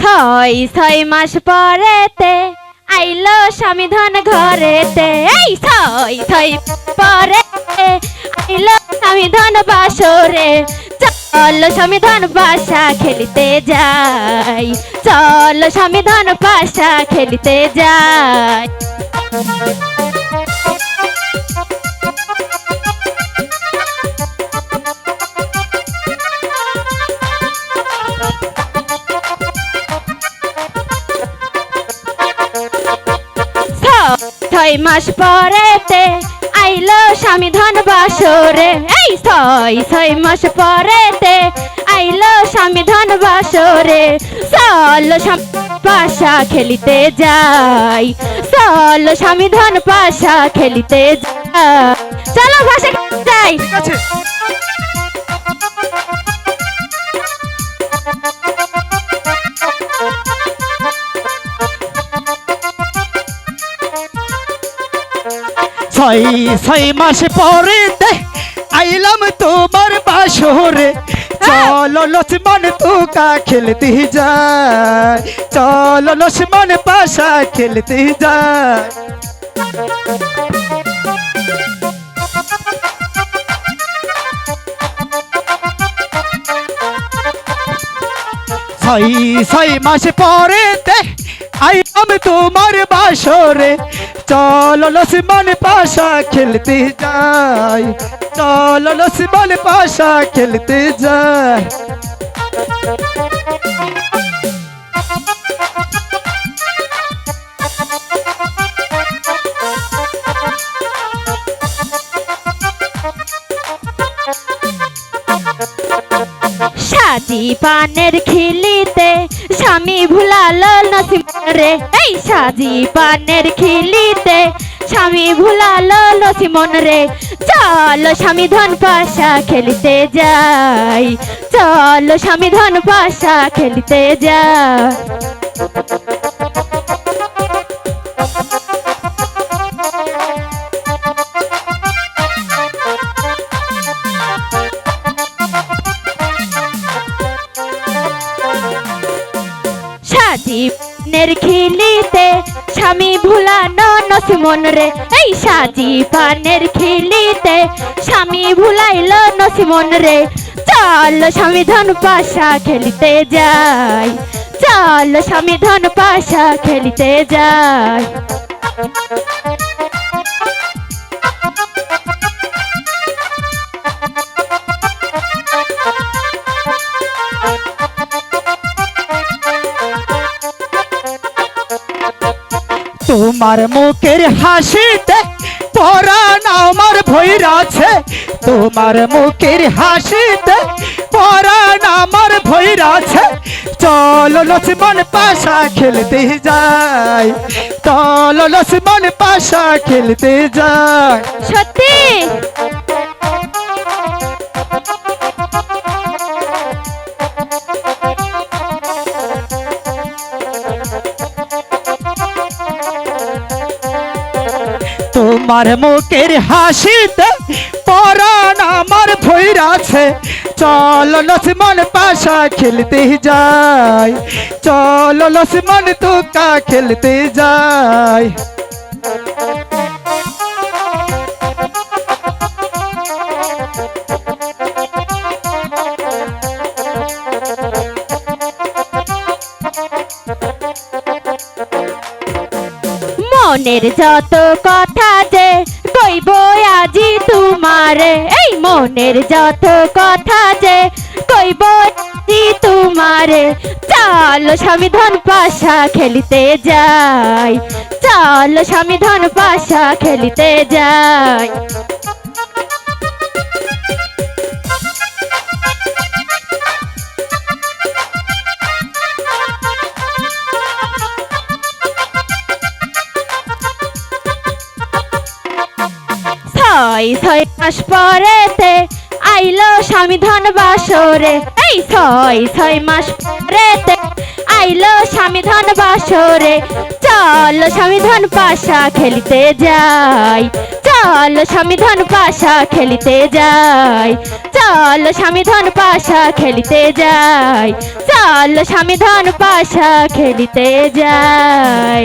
ছয় ছয় মাস পরেতে আইলো স্বামী ধন ঘরেতে। এই ছয় ছয় পরে আইলো স্বামী ধন বাসরে। চল স্বামী ধন বাসা খেলিতে যাই। চল স্বামী ধন বাসা খেলিতে যাই। ছয় মাস পরেতে আইলো স্বামী ধন বাসরে। এই ছয় ছয় মাস পরেতে আইলো স্বামী ধন বাসরে। চল পাশা খেলিতে যাই। চল স্বামী ধন পাশা খেলিতে যাই। চলো ভাষা যাই। ছয় ছয় মাস পরে দে, আইলাম তোমার বাসরে। চলো লক্ষ্মণ তুকা খেলতে যায়, চলো লক্ষ্মণ পাশা খেলতে যায়। ছয় ছয় মাস পরে দে আইলাম তোমার বাসরে। চলো লক্ষ্মণ পাশা খেলতে যাই। চলো লক্ষ্মণ পাশা খেলতে যাই। সাজি পানের খিলিতে স্বামী ভুলালো নসিম রে। এই সাজি পানের খিলিতে স্বামী ভুলালো নসিমন রে। চল স্বামী ধন পাশা খেলিতে যাই। চল স্বামী ধন পাশা খেলিতে যাই। সাজিনের খিলিতে, স্বামী ভুলানো নসিমন রে এই সাজি পানের খিলিতে, স্বামী ভুলাইলো নসিমন রে চল স্বামী ধন পাশা খেলিতে যাই। চল স্বামী ধন পাশা খেলিতে যাই। তোমার মুখের হাসিতে পরাণ আমার ভৈরাছে তোমার মুখের হাসিতে পরাণ আমার ভৈরাছে চলো লক্ষ্মণ পাশা খেলতে যাই। চলো লক্ষ্মণ পাশা খেলতে যাই। সত্যি? তোমার মুখের হাসিতে পরাণ আমার ভৈরাছে চল লসমন পাশা খেলতে যাই। চল লসমন তোকা খেলতে যাই। মনের যত কথা যে কইব আজি তোমারে, এই মনের যত কথা যে কইব আজি তোমারে। চল ধন পাশা খেলিতে যাই, চল ধন পাশা খেলিতে যাই। ছয় ছয় মাস পরেতে আইলো স্বামী ধন বাসরে। এই ছয় ছয় মাস পরেতে আই আইলো স্বামী ধন বাসরে। চল স্বামী ধন পাশা খেলিতে যাই। চল স্বামী ধন পাশা খেলিতে যাই। চল স্বামী ধন পাশা খেলিতে যাই। চল স্বামী ধন পাশা খেলিতে যাই।